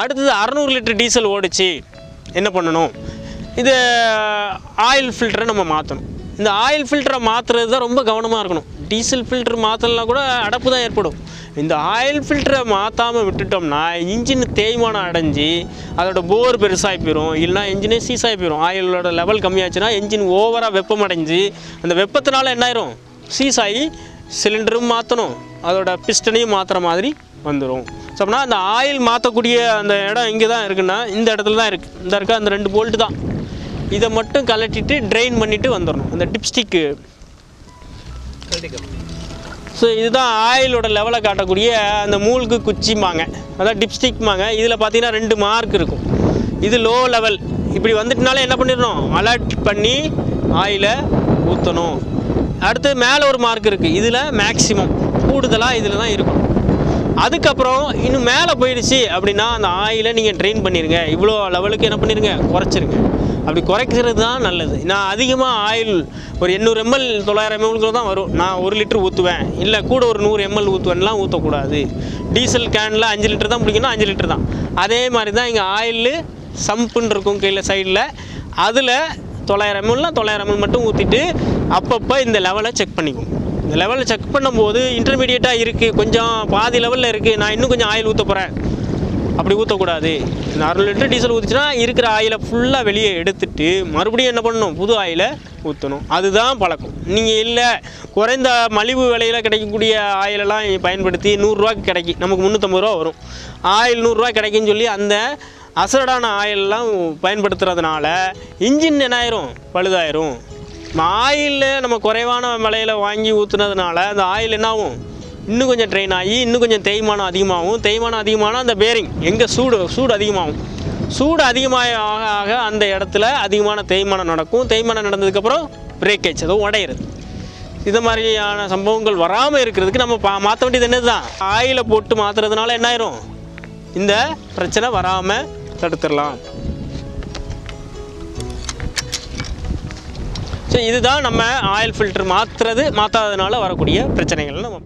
அடுத்தது அறநூறு litre diesel ஓடிச்சு. என்ன பண்ணணும்? இது ஆயில் ஃபில்டரை நம்ம மாற்றணும் இந்த ஆயில் ஃபில்டரை மாற்றுறது தான் ரொம்ப கவனமாக இருக்கணும். டீசல் ஃபில்டர் மாற்றலாம் கூட அடப்பு தான் ஏற்படும். இந்த ஆயில் ஃபில்டரை மாற்றாமல் விட்டுட்டோம்னா இன்ஜின் தேய்மானம் அடைஞ்சு அதோட போர் பெருசாகி போயிடும் இல்லைனா இன்ஜினே சீஸாகி போயிடும் ஆயிலோட லெவல் கம்மியாச்சுன்னா இன்ஜின் ஓவராக வெப்பம் அடைஞ்சு அந்த வெப்பத்தினால என்ன ஆயிரும்? சீஸ் ஆகி சிலிண்டரும் மாற்றணும் அதோட பிஸ்டனையும் மாற்றுற மாதிரி வந்துடும் ஸோ அப்படின்னா அந்த ஆயில் மாற்றக்கூடிய அந்த இடம் இங்கே தான் இருக்குன்னா இந்த இடத்துல தான் இருக்குது இந்த இருக்க அந்த ரெண்டு போல்ட்டு தான். இதை மட்டும் கலட்டிட்டு ட்ரெயின் பண்ணிவிட்டு வந்துடணும் அந்த டிப்ஸ்டிக்கு ஸோ இதுதான் ஆயிலோட லெவலை காட்டக்கூடிய அந்த மூழ்கு குச்சிம்பாங்க அதான் டிப்ஸ்டிக்மாங்க இதில் பார்த்தீங்கன்னா ரெண்டு மார்க் இருக்கும். இது லோ லெவல் இப்படி வந்துட்டுனால என்ன பண்ணிடணும்? அலர்ட் பண்ணி ஆயிலை ஊற்றணும் அடுத்து மேலே ஒரு மார்க் இருக்குது இதில் மேக்ஸிமம் கூடுதலாக இதில் தான் இருக்கும் அதுக்கப்புறம் இன்னும் மேலே போயிடுச்சு அப்படின்னா அந்த ஆயிலை நீங்கள் ட்ரெயின் பண்ணிடுங்க இவ்வளோ லெவலுக்கு என்ன பண்ணிடுங்க குறைச்சிருங்க. அப்படி குறைக்கிறது தான் நல்லது. நான் அதிகமாக ஆயில் ஒரு எண்ணூறு எம்எல் தொள்ளாயிரம் எம்எல்குள்ள தான் வரும். நான் ஒரு லிட்டர் ஊற்றுவேன் இல்லை கூட ஒரு நூறு எம்எல் ஊற்றுவேன்லாம் ஊற்றக்கூடாது டீசல் கேனில் அஞ்சு லிட்டர் தான் பிடிக்கணும் அஞ்சு லிட்டர் தான். அதே மாதிரி தான் இங்கே ஆயில் சம்புன்னு இருக்கும் கீழே சைடில் அதில் தொள்ளாயிரம் எம்எல்னால் தொள்ளாயிரம் எம்எல் மட்டும் ஊற்றிட்டு அப்பப்போ இந்த லெவலை செக் பண்ணிக்குவோம். இந்த லெவலில் செக் பண்ணும்போது இன்டர்மீடியட்டாக இருக்குது கொஞ்சம் பாதி லெவலில் இருக்குது நான் இன்னும் கொஞ்சம் ஆயில் ஊற்ற போகிறேன் அப்படி ஊற்றக்கூடாது இந்த அறுநூறு லிட்டர் டீசல் ஊற்றிச்சுன்னா இருக்கிற ஆயிலை ஃபுல்லாக வெளியே எடுத்துட்டு மறுபடியும் என்ன பண்ணணும்? புது ஆயிலை ஊற்றணும் அதுதான் பழக்கம். நீங்கள் இல்லை குறைந்த மலிவு விலையில் கிடைக்கக்கூடிய ஆயிலெல்லாம் பயன்படுத்தி நூறுரூவாக்கு கிடைக்கும். நமக்கு முந்நூற்றம்பது ரூபா வரும். ஆயில் நூறுரூவா கிடைக்குன்னு சொல்லி அந்த அசடான ஆயிலெல்லாம் பயன்படுத்துகிறதுனால இன்ஜின் என்ன ஆயிரும் பழுதாயிரும். ஆயிலில் நம்ம குறைவான விலையில் வாங்கி ஊற்றுனதுனால அந்த ஆயில் என்ன ஆகும் இன்னும் கொஞ்சம் ட்ரெயின் ஆகி இன்னும் கொஞ்சம் தேய்மானம் அதிகமாகும். தேய்மானம் அதிகமானால் அந்த பேரிங் எங்கே சூடு சூடு அதிகமாகும். சூடு அதிகமாக ஆக ஆக அந்த இடத்துல அதிகமான தேய்மானம் நடக்கும். தேய்மானம் நடந்ததுக்கப்புறம் பிரேக்கேஜ் அதுவும் உடையிறது. இது மாதிரியான சம்பவங்கள் வராமல் இருக்கிறதுக்கு நம்ம பா மாற்ற வேண்டியது என்னது தான் ஆயிலை போட்டு மாற்றுறதுனால என்ன ஆயிரும் இந்த பிரச்சனை வராமல் தடுத்துடலாம். ஸோ இதுதான் நம்ம ஆயில் ஃபில்டர் மாற்றுறது மாற்றாததுனால வரக்கூடிய பிரச்சனைகள். நம்ம